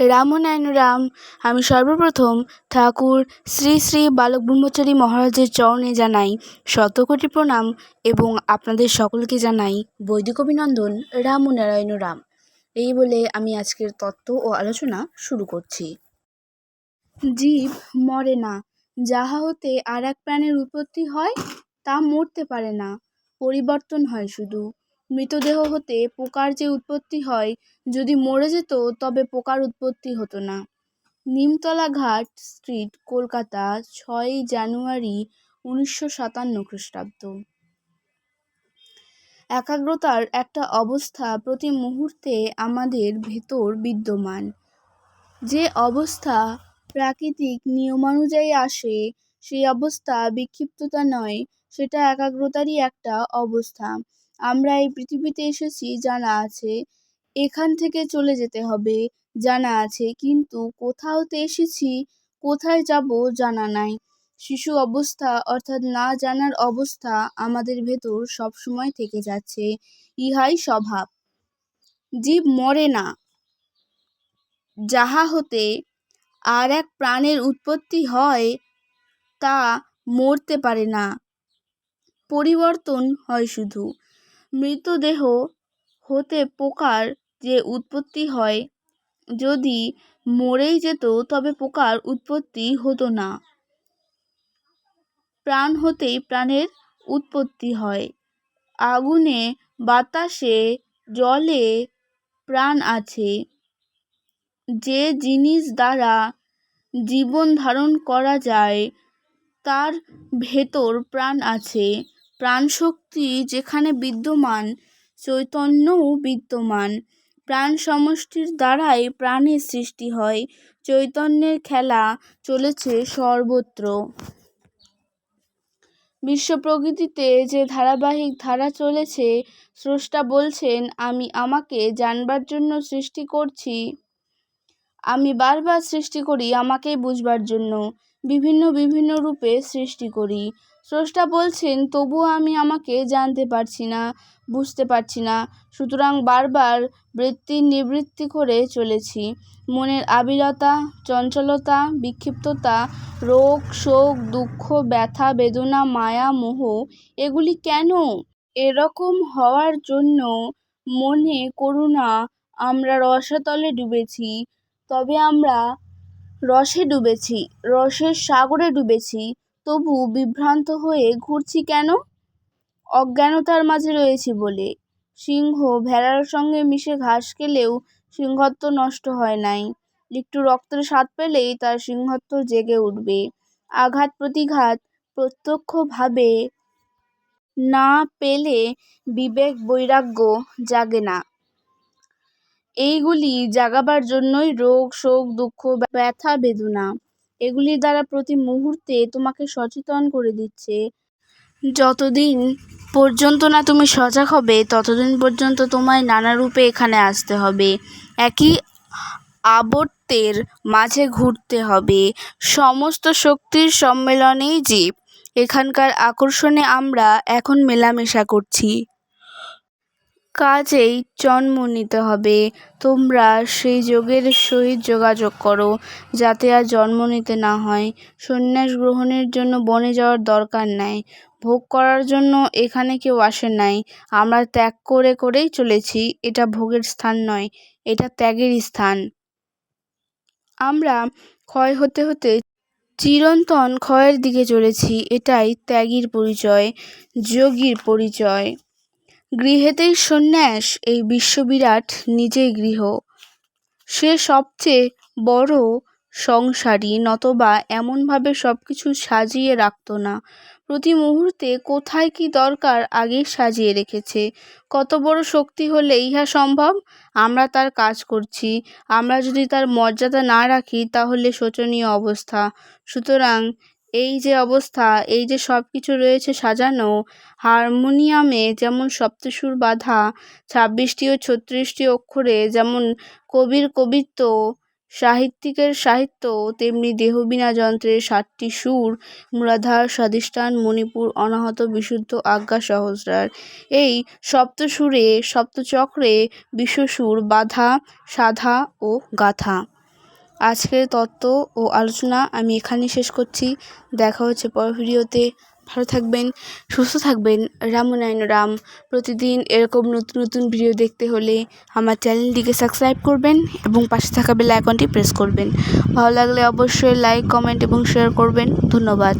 রামনারায়ণ রাম। আমি সর্বপ্রথম ঠাকুর শ্রী শ্রী বালক ব্রহ্মচারী মহারাজের চরণে জানাই শতকোটি প্রণাম এবং আপনাদের সকলকে জানাই বৈদিক অভিনন্দন রামনারায়ণ রাম। এই বলে আমি আজকের তত্ত্ব ও আলোচনা শুরু করছি। জীব মরে না, যাহা হতে আর এক প্রাণের উৎপত্তি হয়, তা মরতে পারে না, পরিবর্তন হয় শুধু। মৃতদেহ হতে পোকার যে উৎপত্তি হয়, যদি মরে যেত, তবে পোকার উৎপত্তি হতো না। নিমতলা ঘাট স্ট্রিট, কলকাতা, ছয়ই জানুয়ারি উনিশশো সাতান্ন খ্রিস্টাব্দ। একাগ্রতার একটা অবস্থা প্রতি মুহূর্তে আমাদের ভেতর বিদ্যমান। যে অবস্থা প্রাকৃতিক নিয়মানুযায়ী আসে, সেই অবস্থা বিক্ষিপ্ততা নয়, সেটা একাগ্রতারই একটা অবস্থা। আমরা এই পৃথিবীতে এসেছি, জানা আছে। এখান থেকে চলে যেতে হবে, জানা আছে। কিন্তু কোথা হতে এসেছি, কোথায় যাব জানা নাই। শিশু অবস্থা অর্থাৎ না জানার অবস্থা আমাদের ভেতর সবসময় থেকে যাচ্ছে। ইহাই স্বভাব। জীব মরে না। যাহা হতে আর এক প্রাণের উৎপত্তি হয়, তা মরতে পারে না। পরিবর্তন হয় শুধু। মৃতদেহ হতে পোকার যে উৎপত্তি হয়, যদি মরেই যেত, তবে পোকার উৎপত্তি হতো না। প্রাণ হতেই প্রাণের উৎপত্তি হয়। আগুনে, বাতাসে, জলে প্রাণ আছে। যে জিনিস দ্বারা জীবন ধারণ করা যায়, তার ভেতর প্রাণ আছে। প্রাণশক্তি যেখানে বিদ্যমান, চৈতন্যও বিদ্যমান। প্রাণ সমষ্টির দ্বারাই প্রাণের সৃষ্টি হয়। চৈতন্যের খেলা চলেছে সর্বত্র। বিশ্ব প্রকৃতিতে যে ধারাবাহিক ধারা চলেছে, স্রষ্টা বলছেন, আমি আমাকে জানবার জন্য সৃষ্টি করছি। আমি বারবার সৃষ্টি করি আমাকেই বুঝবার জন্য। বিভিন্ন বিভিন্ন রূপে সৃষ্টি করি। স্রষ্টা বলছেন, তবুও আমি আমাকে জানতে পারছি না, বুঝতে পারছি না। সুতরাং বারবার বৃত্তির নিবৃত্তি করে চলেছি। মনের আবিলতা, চঞ্চলতা, বিক্ষিপ্ততা, রোগ, শোক, দুঃখ, ব্যথা, বেদনা, মায়া, মোহ, এগুলি কেন? এরকম হওয়ার জন্য মনে করুণা আমরা রসাতলে ডুবেছি। তবে আমরা রসে ডুবেছি, রসের সাগরে ডুবেছি, তবু বিভ্রান্ত হয়ে ঘুরছি কেন? অজ্ঞানতার মাঝে রয়েছি বলে। সিংহ ভেড়ার সঙ্গে মিশে ঘাস খেলেও সিংহত্ব নষ্ট হয় নাই। একটু রক্তের স্বাদ পেলেই তার সিংহত্ব জেগে উঠবে। আঘাত, প্রতিঘাত, প্রত্যক্ষভাবে না পেলে বিবেক, বৈরাগ্য জাগে না। এইগুলি জাগাবার জন্যই রোগ, শোক, দুঃখ, ব্যথা, বেদনা, এগুলির দ্বারা প্রতি মুহূর্তে তোমাকে সচেতন করে দিচ্ছে। যতদিন পর্যন্ত না তুমি সজাগ হবে, ততদিন পর্যন্ত তোমায় নানা রূপে এখানে আসতে হবে। একই আবর্তের মাঝে ঘুরতে হবে। সমস্ত শক্তির সম্মেলনেই জীব। এখানকার আকর্ষণে আমরা এখন মেলামেশা করছি। কাজেই জন্ম নিতে হবে। তোমরা সেই যোগের সহিত যোগাযোগ করো, যাতে আর জন্ম নিতে না হয়। সন্ন্যাস গ্রহণের জন্য বনে যাওয়ার দরকার নাই। ভোগ করার জন্য এখানে কেউ আসে নাই। আমরা ত্যাগ করে করেই চলেছি। এটা ভোগের স্থান নয়, এটা ত্যাগের স্থান। আমরা ক্ষয় হতে হতে চিরন্তন ক্ষয়ের দিকে চলেছি। এটাই ত্যাগীর পরিচয়, যোগীর পরিচয়। গৃহেতেই সন্ন্যাস, এই বিশ্ববিরাট নিজেই গৃহ। সে সবচেয়ে বড় সংসারী, নতবা এমনভাবে সব কিছু সাজিয়ে রাখত না। প্রতি মুহূর্তে কোথায় কি দরকার আগে সাজিয়ে রেখেছে। কত বড় শক্তি হলে ইহা সম্ভব? আমরা তার কাজ করছি। আমরা যদি তার মর্যাদা না রাখি, তাহলে শোচনীয় অবস্থা। সুতরাং এই যে অবস্থা, এই যে সব কিছু রয়েছে সাজানো, হারমোনিয়ামে যেমন সপ্তসুর বাঁধা, ছাব্বিশটি ও ছত্রিশটি অক্ষরে যেমন কবির কবিত্ব, সাহিত্যিকের সাহিত্য, তেমনি দেহবীণা যন্ত্রের সাতটি সুর মূলাধার স্বাধিষ্ঠান, মণিপুর, অনাহত, বিশুদ্ধ, আজ্ঞা, সহস্রার। এই সপ্তসুরে, সপ্তচক্রে বিশ্বসুর, বাধা, সাধা ও গাথা। আজকের তত্ত্ব ও আলোচনা আমি এখানেই শেষ করছি। দেখা হচ্ছে পর ভিডিওতে। ভালো থাকবেন, সুস্থ থাকবেন। রামনারায়ণ রাম। প্রতিদিন এরকম নতুন নতুন ভিডিও দেখতে হলে আমার চ্যানেলটিকে সাবস্ক্রাইব করবেন এবং পাশে থাকা বেল আইকনটি প্রেস করবেন। ভালো লাগলে অবশ্যই লাইক, কমেন্ট এবং শেয়ার করবেন। ধন্যবাদ।